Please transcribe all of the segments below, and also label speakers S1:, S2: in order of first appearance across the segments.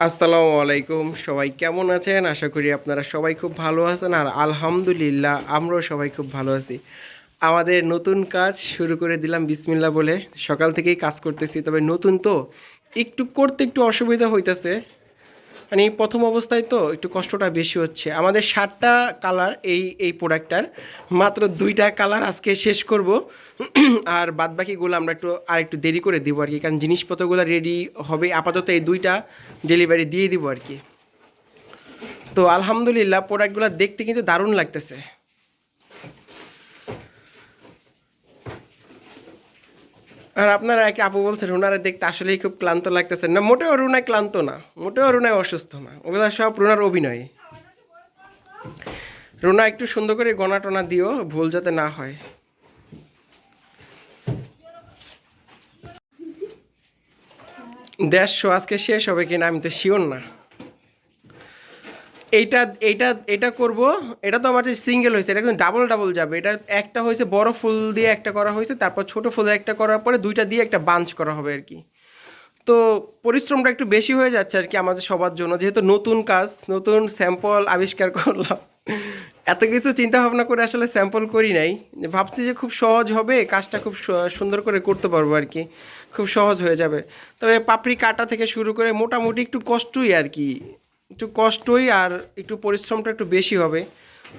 S1: আসসালামু আলাইকুম। সবাই কেমন আছেন? আশা করি আপনারা সবাই খুব ভালো আছেন। আর আলহামদুলিল্লাহ, আমরাও সবাই খুব ভালো আছি। আমাদের নতুন কাজ শুরু করে দিলাম বিসমিল্লা বলে। সকাল থেকেই কাজ করতেছি, তবে নতুন তো। একটু করতে একটু অসুবিধা হইতেছে। মানে প্রথম অবস্থায় তো একটু কষ্টটা বেশি হচ্ছে। আমাদের সাতটা কালার এই এই প্রোডাক্টটার মাত্র দুইটা কালার আজকে শেষ করব। আর বাদ বাকিগুলো আমরা একটু, আর একটু দেরি করে দিব আর কি, কারণ জিনিসপত্রগুলো রেডি হবে। আপাতত এই দুইটা ডেলিভারি দিয়ে দিব আর কি। তো আলহামদুলিল্লাহ প্রোডাক্টগুলো দেখতে কিন্তু দারুণ লাগতেছে। আর আপনারা একে আপু বলছেন, রুনারে দেখতে আসলেই খুব ক্লান্ত লাগতেছে। না, মোটেও রুনায় ক্লান্ত না, মোটেও রুনায় অসুস্থ না। ওগুলো সব রুনার অভিনয়। রুনা, একটু সুন্দর করে গনা টনা দিও, ভুল যাতে না হয়। দেড়শো আজকে শেষ হবে কিনা আমি তো শিওর না। এইটা এইটা এটা করব। এটা তো আমার সিঙ্গেল হয়েছে, এটা কিন্তু ডাবল ডাবল যাবে। এটা একটা হয়েছে বড় ফুল দিয়ে একটা করা হয়েছে, তারপর ছোট ফুল একটা করার পরে দুইটা দিয়ে একটা বাঞ্চ করা হবে আর কি। তো পরিশ্রমটা একটু বেশি হয়ে যাচ্ছে আর কি আমাদের সবার জন্য, যেহেতু নতুন কাজ, নতুন স্যাম্পল আবিষ্কার করলাম। এত কিছু চিন্তা ভাবনা করে আসলে স্যাম্পল করি নাই। ভাবছি যে খুব সহজ হবে, কাজটা খুব সুন্দর করে করতে পারব আর কি। খুব সহজ হয়ে যাবে। তবে পাপড়ি কাটা থেকে শুরু করে মোটামুটি একটু কষ্টই আর কি। একটু কষ্টই আর একটু পরিশ্রমটা একটু বেশি হবে।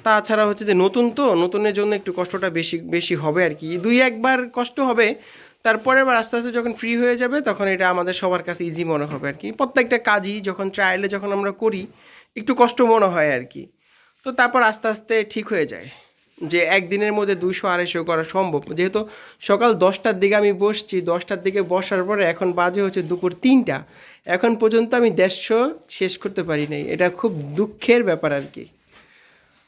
S1: তাছাড়া হচ্ছে যে নতুন তো, নতুনের জন্য একটু কষ্টটা বেশি বেশি হবে আর কি। দুই একবার কষ্ট হবে, তারপরে আবার আস্তে আস্তে যখন ফ্রি হয়ে যাবে, তখন এটা আমাদের সবার কাছে ইজি মনে হবে আর কি। প্রত্যেকটা কাজই যখন ট্রায়ালে যখন আমরা করি, একটু কষ্ট মনে হয় আর কি। তো তারপর আস্তে আস্তে ঠিক হয়ে যায়। যে একদিনের মধ্যে দুশো আড়াইশো করা সম্ভব। যেহেতু সকাল দশটার দিকে আমি বসছি, দশটার দিকে বসার পরে এখন বাজে হচ্ছে দুপুর তিনটা। এখন পর্যন্ত আমি দেড়শো শেষ করতে পারি নাই। এটা খুব দুঃখের ব্যাপার আর কি।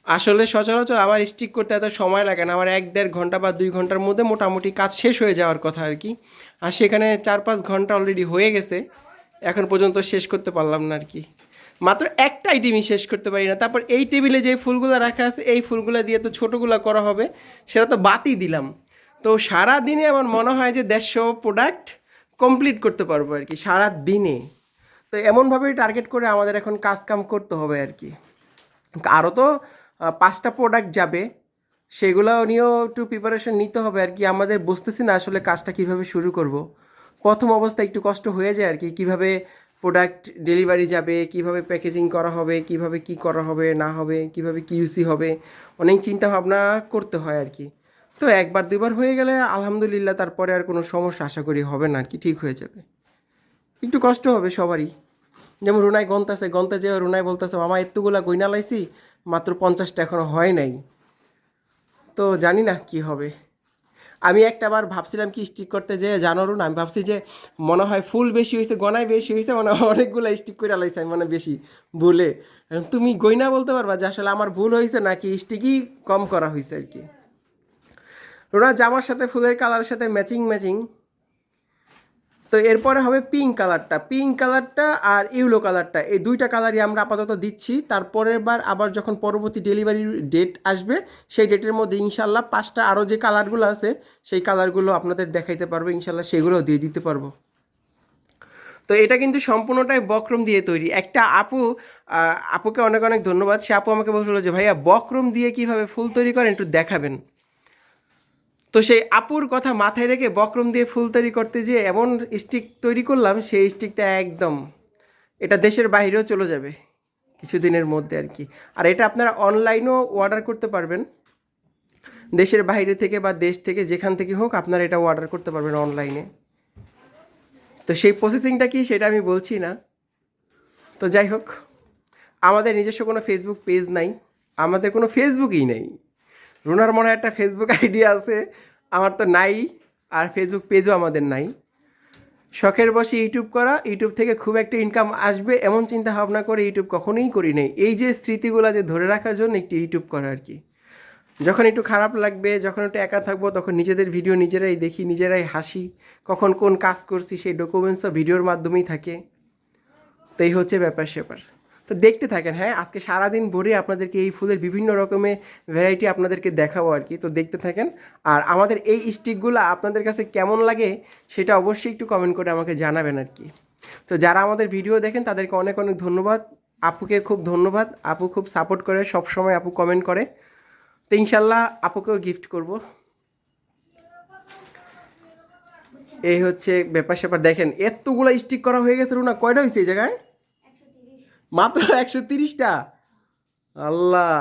S1: আসলে সচরাচর আমার স্টিক করতে এত সময় লাগে না। আমার এক দেড় ঘণ্টা বা দুই ঘণ্টার মধ্যে মোটামুটি কাজ শেষ হয়ে যাওয়ার কথা আর কি। আর সেখানে চার পাঁচ ঘণ্টা অলরেডি হয়ে গেছে। এখন পর্যন্ত শেষ করতে পারলাম না আর কি। মাত্র একটা আইটেমই শেষ করতে পারি না। তারপর এই টেবিলে যে ফুলগুলো রাখা আছে, এই ফুলগুলো দিয়ে তো ছোটোগুলো করা হবে। সেটা তো বাতি দিলাম। তো সারা দিনে আমার মনে হয় যে দেড়শো প্রোডাক্ট কমপ্লিট করতে পারব আর কি সারা দিনে তো এমনভাবেই টার্গেট করে আমাদের এখন কাজ কাম করতে হবে আর কি। আরও তো পাঁচটা প্রোডাক্ট যাবে। সেগুলো নিয়েও একটু প্রিপারেশন নিতে হবে আর কি। আমাদের বুঝতেছি না আসলে কাজটা কীভাবে শুরু করব। প্রথম অবস্থায় একটু কষ্ট হয়ে যায় আর কি, কীভাবে প্রোডাক্ট ডেলিভারি যাবে, কীভাবে প্যাকেজিং করা হবে, কীভাবে কি করা হবে, না হবে, কীভাবে কিউসি হবে, অনেক চিন্তা ভাবনা করতে হয় আর কি। তো একবার দুবার হয়ে গেলে আলহামদুলিল্লাহ তারপরে আর কোনো সমস্যা আশা করি হবে না, আর কি ঠিক হয়ে যাবে। একটু কষ্ট হবে সবারই। যেমন রুনাই গন্তাছে গন্তা যে রুনাই বলতেছে, মামা, এতগুলা গইনা লাইছি, মাত্র পঞ্চাশটা এখনও হয় নাই। তো জানি না কি হবে। আমি একটা বার ভাবছিলাম কি স্টিক করতে যে জানো রুন, আমি ভাবছি যে মনে হয় ফুল বেশি হয়েছে গনায় বেশি হয়েছে মানে অনেকগুলো স্টিক করে আলাইছে আমি মানে বেশি ভুলে। তুমি গইনা বলতে পারবা যে আসলে আমার ভুল হয়েছে নাকি স্টিকই কম করা হয়েছে আর কি। রোনা, জামার সাথে ফুলের কালারের সাথে ম্যাচিং ম্যাচিং তো এরপরে হবে পিঙ্ক কালারটা পিঙ্ক কালারটা আর ইউলো কালারটা এই দুইটা কালারই আমরা আপাতত দিচ্ছি। তারপরের বার আবার যখন পরবর্তী ডেলিভারি ডেট আসবে, সেই ডেটের মধ্যে ইনশাল্লাহ পাঁচটা আরও যে কালারগুলো আছে, সেই কালারগুলো আপনাদের দেখাইতে পারব। ইনশাল্লাহ সেগুলোও দিয়ে দিতে পারব। তো এটা কিন্তু সম্পূর্ণটাই বক্রম দিয়ে তৈরি। একটা আপু আপুকে অনেক অনেক ধন্যবাদ। সে আপু আমাকে বলছিল যে, ভাইয়া, বক্রম দিয়ে কীভাবে ফুল তৈরি করেন একটু দেখাবেন। তো সেই আপুর কথা মাথায় রেখে বক্রম দিয়ে ফুল তৈরি করতে যেয়ে এমন স্টিক তৈরি করলাম, সেই স্টিকটা একদম এটা দেশের বাইরেও চলে যাবে কিছুদিনের মধ্যে আর কি। আর এটা আপনারা অনলাইনেও অর্ডার করতে পারবেন। দেশের বাইরে থেকে বা দেশ থেকে যেখান থেকে হোক আপনারা এটা অর্ডার করতে পারবেন অনলাইনে তো সেই প্রসেসিংটা কি সেটা আমি বলছি না। তো যাই হোক, আমাদের নিজস্ব কোনো ফেসবুক পেজ নাই, আমাদের কোনো ফেসবুকই নেই। রুনার মনে একটা ফেসবুক আইডি আছে আমার তো নাই, আর ফেসবুক পেজও আমাদের নাই। শখের বসে ইউটিউব করা ইউটিউব থেকে খুব একটা ইনকাম আসবে এমন চিন্তা ভাবনা করে ইউটিউব কখনোই করি নাই। এই যে স্মৃতিগুলো যে ধরে রাখার জন্য একটু ইউটিউব করা আর কি। যখন একটু খারাপ লাগবে, যখন একটু একা থাকব, তখন নিজেদের ভিডিও নিজেরাই দেখি, নিজেরাই হাসি। কখন কোন কাজ করছি, সেই ডকুমেন্টসও ভিডিওর মাধ্যমেই থাকে। তো এই হচ্ছে ব্যাপার স্যাপার তো দেখতে থাকেন হ্যাঁ? আজকে সারাদিন ভরে আপনাদেরকে এই ফুলের বিভিন্ন রকমের ভ্যারাইটি আপনাদেরকে দেখাবো আর কি, তো দেখতে থাকেন। আর আমাদের এই স্টিকগুলো আপনাদের কাছে কেমন লাগে সেটা অবশ্যই একটু কমেন্ট করে আমাকে জানাবেন আর কি। তো যারা আমাদের ভিডিও দেখেন, তাদেরকে অনেক অনেক ধন্যবাদ। আপুকে খুব ধন্যবাদ। আপু খুব সাপোর্ট করে সব সময় আপু কমেন্ট করে। তো ইনশাল্লাহ আপুকেও গিফট করব। এই হচ্ছে ব্যাপার স্যাপার দেখেন, এতগুলো স্টিক করা হয়ে গেছে রুনা, কয়টা হয়েছে এই জায়গায়? মাত্র একশো তিরিশটা? আল্লাহ।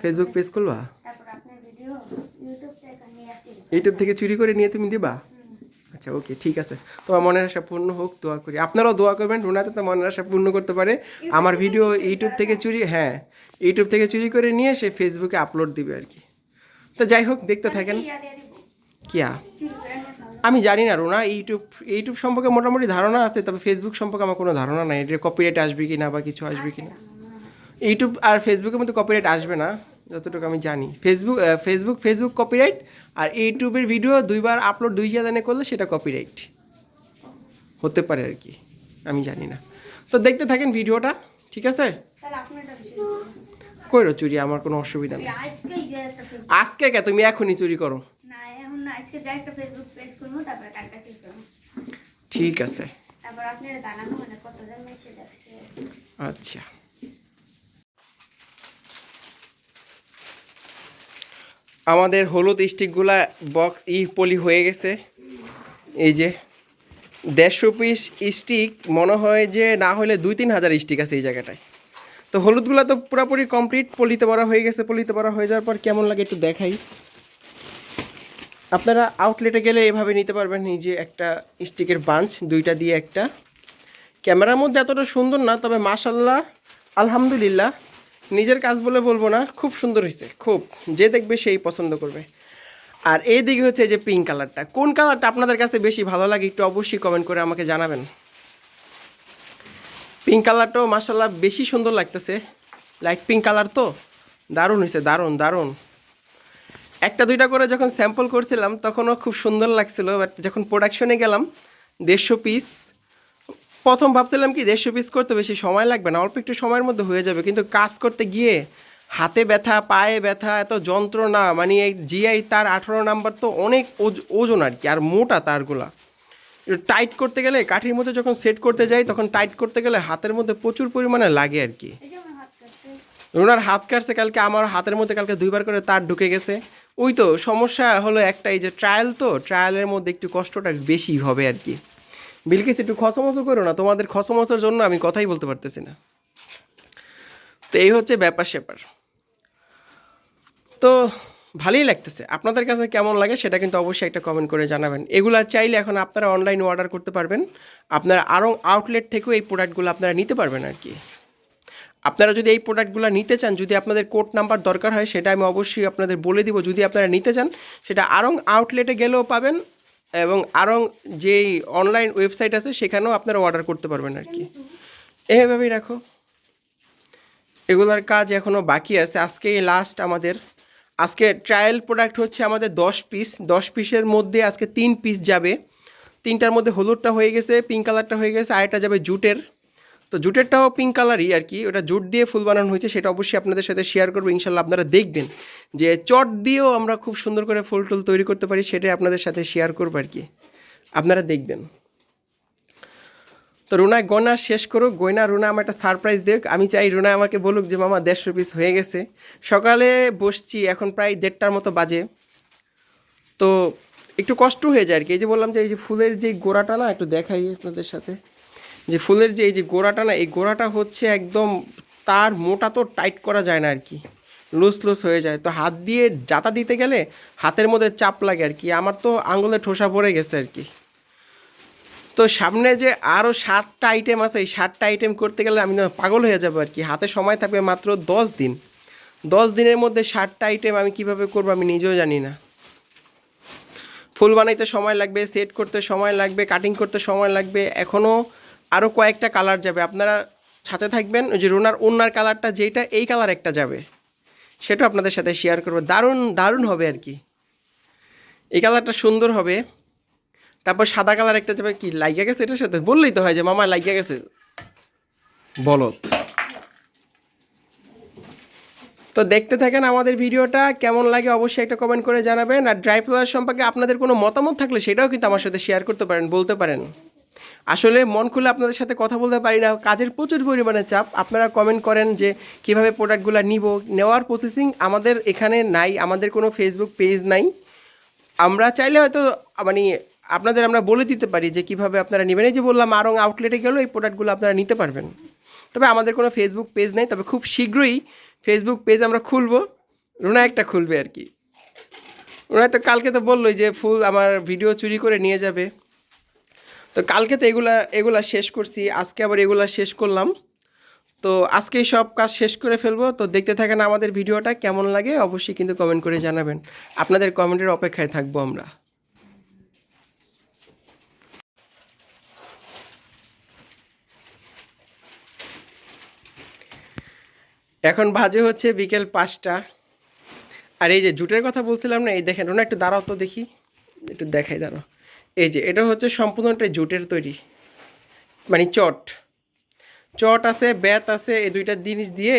S2: ফেসবুক পেজ খুলবো। ইউটিউব থেকে
S1: ইউটিউব থেকে চুরি করে নিয়ে তুমি দিবা? আচ্ছা ওকে ঠিক আছে। তোমার মনের আশা পূর্ণ হোক দোয়া করি। আপনারাও দোয়া করবেন রুনা যাতে মনের আশা পূর্ণ করতে পারে। আমার ভিডিও ইউটিউব থেকে চুরি হ্যাঁ ইউটিউব থেকে চুরি করে নিয়ে সে ফেসবুকে আপলোড দিবে আর কি। তো যাই হোক দেখতে থাকেন। কিয়া? আমি জানি না রুনা ইউটিউব ইউটিউব সম্পর্কে মোটামুটি ধারণা আছে তবে ফেসবুক সম্পর্কে আমার কোনো ধারণা নাই এটা কপিরাইট আসবে কি না বা কিছু আসবে কি না ইউটিউব আর ফেসবুকের মধ্যে কপিরাইট আসবে না যতটুকু আমি জানি। ফেসবুক ফেসবুক ফেসবুক কপিরাইট আর ইউটিউবের ভিডিও দুইবার আপলোড দুই জানে করলে সেটা কপিরাইট হতে পারে আর কি আমি জানি না। তো দেখতে থাকেন ভিডিওটা ঠিক আছে? কইরো চুরি আমার কোনো অসুবিধা নেই। আজকে কে? তুমি এখনই চুরি করো।
S2: আজকে যে একটা ফেসবুক পেজ তারপরে করব?
S1: ঠিক আছে।
S2: তারপর আপনারা জানাব মানে কতজন আসছে।
S1: আচ্ছা। আমাদের হলুদ স্টিকগুলা বক্স ই পলি হয়ে গেছে। এই যে দেড়শো পিস স্টিক মনে হয় যে না হলে দুই তিন হাজার স্টিক আছে এই জায়গাটায়। তো হলুদগুলো তো পুরোপুরি কমপ্লিট পলিতে ভরা হয়ে গেছে পলিতে ভরা হয়ে যাওয়ার পর কেমন লাগে একটু দেখাই। আপনারা আউটলেটে গেলে এভাবে নিতে পারবেন এই যে একটা স্টিকের বাঞ্চ, দুইটা দিয়ে একটা। ক্যামেরার মধ্যে এতটা সুন্দর না, তবে মাশাল্লাহ আলহামদুলিল্লাহ, নিজের কাজ বলে বলব না, খুব সুন্দর হয়েছে, খুব। যে দেখবে সেই পছন্দ করবে। আর এই দিকে হচ্ছে যে পিঙ্ক কালারটা কোন কালারটা আপনাদের কাছে বেশি ভালো লাগে একটু অবশ্যই কমেন্ট করে আমাকে জানাবেন। পিঙ্ক কালারটাও মাশাল্লাহ বেশি সুন্দর লাগতেছে। লাইট পিঙ্ক কালার তো? দারুণ হয়েছে, দারুণ দারুণ। একটা দুইটা করে যখন স্যাম্পল করছিলাম, তখনও খুব সুন্দর লাগছিল বাট যখন প্রোডাকশনে গেলাম, দেড়শো পিস প্রথম ভাবছিলাম কি দেড়শো পিস করতে বেশি সময় লাগবে না, অল্প একটু সময়ের মধ্যে হয়ে যাবে, কিন্তু কাজ করতে গিয়ে হাতে ব্যথা, পায়ে ব্যথা, এত যন্ত্রণা মানে এই জিআই তার আঠারো নাম্বার তো অনেক ওজ- ওজন আর কি, আর মোটা তারগুলা। টাইট করতে গেলে, কাঠির মধ্যে যখন সেট করতে যাই, তখন টাইট করতে গেলে হাতের মধ্যে প্রচুর পরিমাণে লাগে আর কি
S2: এই যে আমার হাত কাটছে
S1: রোনার হাত কাটছে কালকে, আমার হাতের মধ্যে কালকে দুইবার করে তার ঢুকে গেছে। ওই তো সমস্যা হলো একটা এই যে ট্রায়াল তো ট্রায়ালের মধ্যে একটু কষ্টটা বেশি হবে আর কি। বিলকিস, একটু খসমসো করো না, তোমাদের খসমসোর জন্য আমি কথাই বলতে পারতেছি না। তো এই হচ্ছে ব্যাপার স্যাপার। তো ভালোই লাগতেছে। আপনাদের কাছে কেমন লাগে সেটা কিন্তু অবশ্যই একটা কমেন্ট করে জানাবেন। এগুলা চাইলে এখন আপনারা অনলাইন অর্ডার করতে পারবেন। আপনারা আরও আউটলেট থেকেও এই প্রোডাক্টগুলো আপনারা নিতে পারবেন আর কি। আপনারা যদি এই প্রোডাক্টগুলো নিতে চান, যদি আপনাদের কোড নাম্বার দরকার হয়, সেটা আমি অবশ্যই আপনাদের বলে দিব। যদি আপনারা নিতে চান, সেটা আরং আউটলেটে গেলেও পাবেন এবং আরং যেই অনলাইন ওয়েবসাইট আছে, সেখানেও আপনারা অর্ডার করতে পারবেন আর কি। এভাবেই রাখো। এগুলোর কাজ এখনও বাকি আছে। আজকে লাস্ট আমাদের। আজকে ট্রায়াল প্রোডাক্ট হচ্ছে আমাদের দশ পিস দশ পিসের মধ্যে আজকে তিন পিস যাবে। তিনটার মধ্যে হলুদটা হয়ে গেছে পিঙ্ক কালারটা হয়ে গেছে আরেকটা যাবে জুটের। তো জুটেরটাও পিঙ্ক কালারই আর কি ওটা জুট দিয়ে ফুল বানানো হয়েছে, সেটা অবশ্যই আপনাদের সাথে শেয়ার করব, ইনশাল্লাহ আপনারা দেখবেন যে চট দিয়েও আমরা খুব সুন্দর করে ফুল টুল তৈরি করতে পারি, সেটাই আপনাদের সাথে শেয়ার করব আর কি আপনারা দেখবেন। তো রুনা, গয়না শেষ করুক। গয়না, রুনা আমার একটা সারপ্রাইজ দেখ। আমি চাই রুনা আমাকে বলুক যে, মামা, দেড়শো পিস হয়ে গেছে। সকালে বসছি, এখন প্রায় দেড়টার মতো বাজে। তো একটু কষ্ট হয়ে যায় আর কি এই যে বললাম যে, এই যে ফুলের যে গোড়াটা না, একটু দেখাই আপনাদের সাথে। যে ফুলের যে এই যে গোড়াটা না, এই গোড়াটা হচ্ছে একদম তার মোটা তো টাইট করা যায় না আর কি। লুজ লুজ হয়ে যায়। তো হাত দিয়ে জাতা দিতে গেলে হাতের মধ্যে চাপ লাগে আর কি। আমার তো আঙুলে ঠোসা পড়ে গেছে আর কি। তো সামনে যে আরও সাতটা আইটেম আছে, এই সাতটা আইটেম করতে গেলে আমি পাগল হয়ে যাব আর কি। হাতে সময় থাকবে মাত্র দশ দিন। দশ দিনের মধ্যে সাতটা আইটেম আমি কীভাবে করব আমি নিজেও জানি না। ফুল বানাইতে সময় লাগবে সেট করতে সময় লাগবে কাটিং করতে সময় লাগবে। এখনও আরও কয়েকটা কালার যাবে। আপনারা সাথে থাকবেন, ওই যে রোনার ওনার কালারটা যেটা এই কালার একটা যাবে। সেটা আপনাদের সাথে শেয়ার করব। দারুণ দারুণ হবে আর কি। এই কালারটা সুন্দর হবে। তারপর সাদা কালার একটা যাবে, কি, লাইগা গেছে এটার সাথে? বললেই তো হয় যে, মামা, লাইগা গেছে। বলো। তো দেখতে থাকেন আমাদের ভিডিওটা, কেমন লাগে অবশ্যই একটা কমেন্ট করে জানাবেন। আর ড্রাই ফ্লাওয়ার সম্পর্কে আপনাদের কোনো মতামত থাকলে সেটাও কিন্তু আমার সাথে শেয়ার করতে পারেন, বলতে পারেন। আসলে মন খুলে আপনাদের সাথে কথা বলতে পারি না। কাজের প্রচুর পরিমাণে চাপ। আপনারা কমেন্ট করেন যে, কীভাবে প্রোডাক্টগুলো নিব? নেওয়ার প্রসেসিং আমাদের এখানে নাই, আমাদের কোনো ফেসবুক পেজ নাই। আমরা চাইলে হয়তো মানে আপনাদের আমরা বলে দিতে পারি যে, কীভাবে আপনারা নেবেন। এই যে বললাম, আরং আউটলেটে গেলেও এই প্রোডাক্টগুলো আপনারা নিতে পারবেন। তবে আমাদের কোনো ফেসবুক পেজ নেই, তবে খুব শীঘ্রই ফেসবুক পেজ আমরা খুলবো। রুনা একটা খুলবে আর কি। রুনা তো কালকে তো বললোই যে, ফুল আমার ভিডিও চুরি করে নিয়ে যাবে। তো কালকে তো এগুলা এগুলা শেষ করছি, আজকে আবার এগুলা শেষ করলাম। তো আজকেই সব কাজ শেষ করে ফেলব। তো দেখতে থাকেন আমাদের ভিডিওটা, কেমন লাগে অবশ্যই কিন্তু কমেন্ট করে জানাবেন। আপনাদের কমেন্টের অপেক্ষায় থাকব আমরা। এখন বাজে হচ্ছে বিকেল পাঁচটা। আর এই যে জুটের কথা বলছিলাম না, এই দেখেন ওনা একটু দাঁড়াও তো দেখি। একটু দেখাই, দাঁড়াও। এই যে, এটা হচ্ছে সম্পূর্ণটা জুটের তৈরি মানে চট। চট আছে, ব্যাত আছে, এই দুইটা জিনিস দিয়ে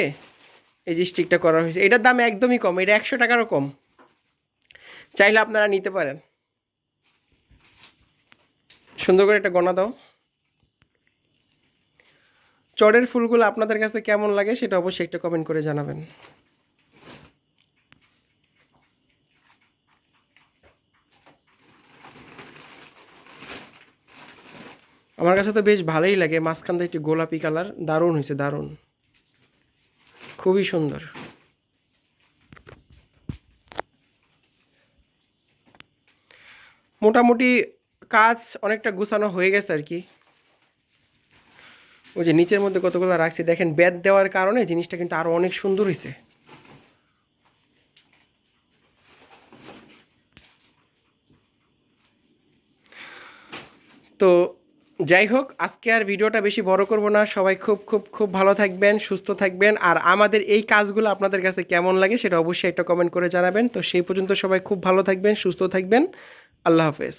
S1: এই যে স্টিকটা করা হয়েছে। এটার দাম একদমই কম, এটা একশো টাকারও কম। চাইলে আপনারা নিতে পারেন। সুন্দর করে একটা গণা দাও। চটের ফুলগুলো আপনাদের কাছে কেমন লাগে সেটা অবশ্যই একটা কমেন্ট করে জানাবেন। আমার কাছে তো বেশ ভালোই লাগে। মাঝখানটা একটু গোলাপি কালার, দারুণ হয়েছে, দারুণ। খুবই সুন্দর। মোটামুটি কাজ অনেকটা গুছানো হয়ে গেছে আর কি। ওই যে নিচের মধ্যে কতগুলো রাখছি, দেখেন বেদ দেওয়ার কারণে জিনিসটা কিন্তু আরও অনেক সুন্দর হয়েছে। তো যাই হোক, আজকে আর ভিডিওটা বেশি বড় করব না। সবাই খুব খুব খুব ভালো থাকবেন, সুস্থ থাকবেন। আর আমাদের এই কাজগুলো আপনাদের কাছে কেমন লাগে সেটা অবশ্যই একটা কমেন্ট করে জানাবেন। তো সেই পর্যন্ত সবাই খুব ভালো থাকবেন, সুস্থ থাকবেন। আল্লাহ হাফেজ।